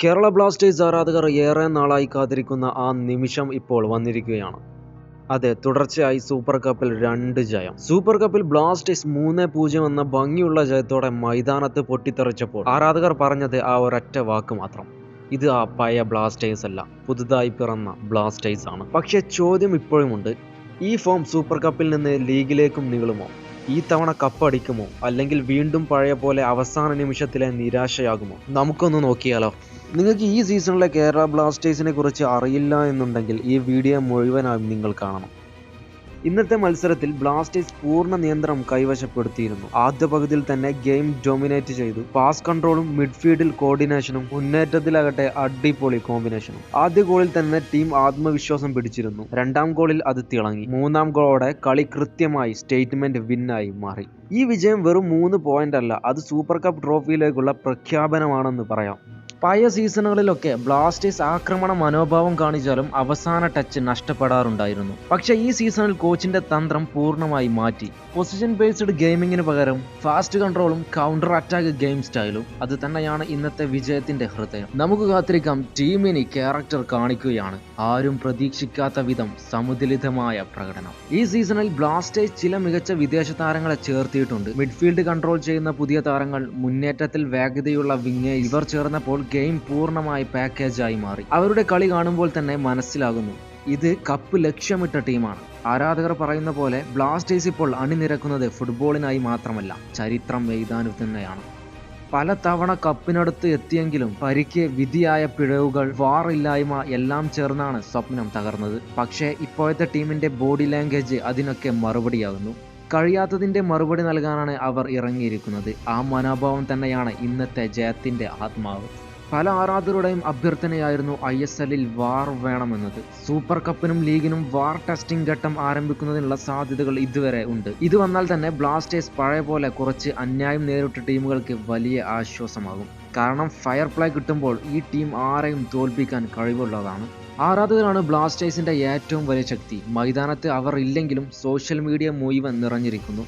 Kerala Blasters ആരാധകർ ഏറെ നാളായി കാത്തിരിക്കുന്ന ആ നിമിഷം ഇപ്പോൾ വന്നിരിക്കുകയാണ്. അതെ തുടർച്ചയായി സൂപ്പർ കപ്പിൽ രണ്ട് ജയം. സൂപ്പർ കപ്പിൽ ബ്ലാസ്റ്റേഴ്സ് മൂന്ന് പൂജ്യം എന്ന ഭംഗിയുള്ള ജയത്തോടെ മൈതാനത്ത് പൊട്ടിത്തെറിച്ചപ്പോൾ ആരാധകർ പറഞ്ഞത് ആ ഒരൊറ്റ വാക്ക് മാത്രം. ഇത് ആ പഴയ ബ്ലാസ്റ്റേഴ്സ് അല്ല പുതുതായി പിറന്ന ബ്ലാസ്റ്റേഴ്സ് ആണ് പക്ഷെ ചോദ്യം ഇപ്പോഴുമുണ്ട്. ഈ ഫോം സൂപ്പർ കപ്പിൽ നിന്ന് ലീഗിലേക്കും നീളുമോ? ഈ തവണ കപ്പടിക്കുമോ അല്ലെങ്കിൽ വീണ്ടും പഴയ പോലെ അവസാന നിമിഷത്തിലെ നിരാശയാകുമോ? നമുക്കൊന്ന് നോക്കിയാലോ. നിങ്ങൾക്ക് ഈ സീസണിലെ കേരള ബ്ലാസ്റ്റേഴ്സിനെ കുറിച്ച് അറിയില്ല എന്നുണ്ടെങ്കിൽ ഈ വീഡിയോ മുഴുവനായും നിങ്ങൾ കാണണം. ഇന്നത്തെ മത്സരത്തിൽ ബ്ലാസ്റ്റേഴ്സ് പൂർണ നിയന്ത്രണം കൈവശപ്പെടുത്തിയിരുന്നു. ആദ്യ പകുതിയിൽ തന്നെ ഗെയിം ഡൊമിനേറ്റ് ചെയ്തു. പാസ് കൺട്രോളും മിഡ്ഫീൽഡിൽ കോർഡിനേഷനും മുന്നേറ്റത്തിലാകട്ടെ അടിപൊളി കോമ്പിനേഷനും. ആദ്യ ഗോളിൽ തന്നെ ടീം ആത്മവിശ്വാസം പിടിച്ചിരുന്നു. രണ്ടാം ഗോളിൽ അത് തിളങ്ങി. മൂന്നാം ഗോളോടെ കളി കൃത്യമായി സ്റ്റേറ്റ്മെന്റ് വിന്നായി മാറി. ഈ വിജയം വെറും മൂന്ന് പോയിന്റ് അല്ല അത് സൂപ്പർ കപ്പ് ട്രോഫിയിലേക്കുള്ള പ്രഖ്യാപനമാണെന്ന് പറയാം. പഴയ സീസണുകളിലൊക്കെ ബ്ലാസ്റ്റേഴ്സ് ആക്രമണ മനോഭാവം കാണിച്ചാലും അവസാന ടച്ച് നഷ്ടപ്പെടാറുണ്ടായിരുന്നു. പക്ഷേ ഈ സീസണിൽ കോച്ചിന്റെ തന്ത്രം പൂർണമായി മാറ്റി. പൊസിഷൻ ബേസ്ഡ് ഗെയിമിങ്ങിന് പകരം ഫാസ്റ്റ് കൺട്രോളും കൗണ്ടർ അറ്റാക്ക് ഗെയിം സ്റ്റൈലും അത് തന്നെയാണ് ഇന്നത്തെ വിജയത്തിന്റെ ഹൃദയം. നമുക്ക് കാത്തിരിക്കാം ടീമിന് ക്യാരക്ടർ കാണിക്കുകയാണ്. ആരും പ്രതീക്ഷിക്കാത്ത വിധം സമുദലിതമായ പ്രകടനം. ഈ സീസണിൽ ബ്ലാസ്റ്റേഴ്സ് ചില മികച്ച വിദേശ താരങ്ങളെ ചേർത്തിയിട്ടുണ്ട്. മിഡ്ഫീൽഡ് കൺട്രോൾ ചെയ്യുന്ന പുതിയ താരങ്ങൾ മുന്നേറ്റത്തിൽ വേഗതയുള്ള വിങ്ങേ ഇവർ ചേർന്നപ്പോൾ ഗെയിം പൂർണമായി പാക്കേജായി മാറി. അവരുടെ കളി കാണുമ്പോൾ തന്നെ മനസ്സിലാകുന്നു ഇത് കപ്പ് ലക്ഷ്യമിട്ട ടീമാണ്. ആരാധകർ പറയുന്ന പോലെ ബ്ലാസ്റ്റേഴ്സ് ഇപ്പോൾ അണിനിരക്കുന്നത് ഫുട്ബോളിനായി മാത്രമല്ല ചരിത്രം എഴുതാനും തന്നെയാണ്. പല തവണ കപ്പിനടുത്ത് എത്തിയെങ്കിലും പരിക്ക് വിധിയായ പിഴവുകൾ വാറില്ലായ്മ എല്ലാം ചേർന്നാണ് സ്വപ്നം തകർന്നത്. പക്ഷേ ഇപ്പോഴത്തെ ടീമിന്റെ ബോഡി ലാംഗ്വേജ് അതിനൊക്കെ മറുപടിയാകുന്നു. കഴിയാത്തതിന്റെ മറുപടി നൽകാനാണ് അവർ ഇറങ്ങിയിരിക്കുന്നത്. ആ മനോഭാവം തന്നെയാണ് ഇന്നത്തെ ജയത്തിന്റെ ആത്മാവ്. പല ആരാധകരുടെയും അഭ്യർത്ഥനയായിരുന്നു ഐ എസ് എല്ലിൽ വാർ വേണമെന്നത്. സൂപ്പർ കപ്പിനും ലീഗിനും വാർ ടെസ്റ്റിംഗ് ഘട്ടം ആരംഭിക്കുന്നതിനുള്ള സാധ്യതകൾ ഇതുവരെ ഉണ്ട്. ഇത് വന്നാൽ തന്നെ ബ്ലാസ്റ്റേഴ്സ് പഴയ പോലെ കുറച്ച് അന്യായം നേരിട്ട ടീമുകൾക്ക് വലിയ ആശ്വാസമാകും. കാരണം ഫയർ പ്ലേ കിട്ടുമ്പോൾ ഈ ടീം ആരെയും തോൽപ്പിക്കാൻ കഴിവുള്ളതാണ്. ആരാധകരാണ് ബ്ലാസ്റ്റേഴ്സിന്റെ ഏറ്റവും വലിയ ശക്തി. മൈതാനത്ത് അവർ ഇല്ലെങ്കിലും സോഷ്യൽ മീഡിയ മുഴുവൻ നിറഞ്ഞിരിക്കുന്നു.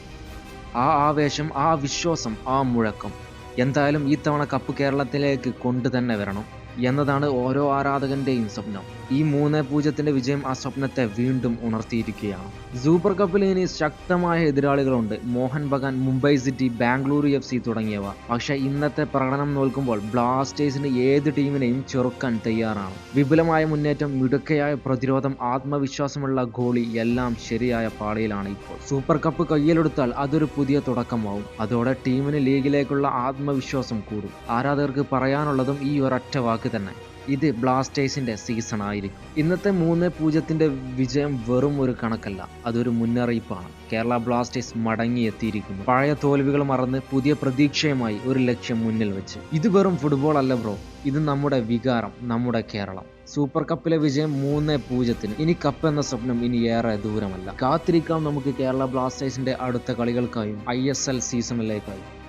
ആ ആവേശം ആ വിശ്വാസം ആ മുഴക്കം. എന്തായാലും ഈ തവണ കപ്പ് കേരളത്തിലേക്ക് കൊണ്ടു തന്നെ വരണം. എന്നതാണ് ഓരോ ആരാധകന്റെയും സ്വപ്നം. ഈ മൂന്ന് പൂജ്യത്തിന്റെ വിജയം ആ സ്വപ്നത്തെ വീണ്ടും ഉണർത്തിയിരിക്കുകയാണ്. സൂപ്പർ കപ്പിൽ ഇനി ശക്തമായ എതിരാളികളുണ്ട്. Mohan Bagan Mumbai city Bangalore F C തുടങ്ങിയവ. പക്ഷേ ഇന്നത്തെ പ്രകടനം നോക്കുമ്പോൾ ബ്ലാസ്റ്റേഴ്സിന് ഏത് ടീമിനെയും ചെറുക്കാൻ തയ്യാറാണ്. വിപുലമായ മുന്നേറ്റം മിടുക്കയായ പ്രതിരോധം ആത്മവിശ്വാസമുള്ള ഗോളി എല്ലാം ശരിയായ പാളിയിലാണ് ഇപ്പോൾ. സൂപ്പർ കപ്പ് കയ്യിലെടുത്താൽ അതൊരു പുതിയ തുടക്കമാവും. അതോടെ ടീമിന് ലീഗിലേക്കുള്ള ആത്മവിശ്വാസം കൂടും. ആരാധകർക്ക് പറയാനുള്ളതും ഈ ഒരൊറ്റ വാക്ക് തന്നെ. ഇത് ബ്ലാസ്റ്റേഴ്സിന്റെ സീസൺ ആയിരിക്കും. ഇന്നത്തെ മൂന്ന് പൂജ്യത്തിന്റെ വിജയം വെറും ഒരു കണക്കല്ല. അതൊരു മുന്നറിയിപ്പാണ്. കേരള ബ്ലാസ്റ്റേഴ്സ് മടങ്ങിയെത്തിയിരിക്കുന്നു. പഴയ തോൽവികൾ മറന്ന് പുതിയ പ്രതീക്ഷയുമായി ഒരു ലക്ഷ്യം മുന്നിൽ വെച്ച്. ഇത് വെറും ഫുട്ബോൾ അല്ല ബ്രോ ഇത് നമ്മുടെ വികാരം നമ്മുടെ കേരളം. സൂപ്പർ കപ്പിലെ വിജയം മൂന്ന് പൂജ്യത്തിന്. ഇനി കപ്പ് എന്ന സ്വപ്നം ഇനി ഏറെ ദൂരമല്ല. കാത്തിരിക്കാം നമുക്ക് കേരള ബ്ലാസ്റ്റേഴ്സിന്റെ അടുത്ത കളികൾക്കായും ഐ സീസണിലേക്കായും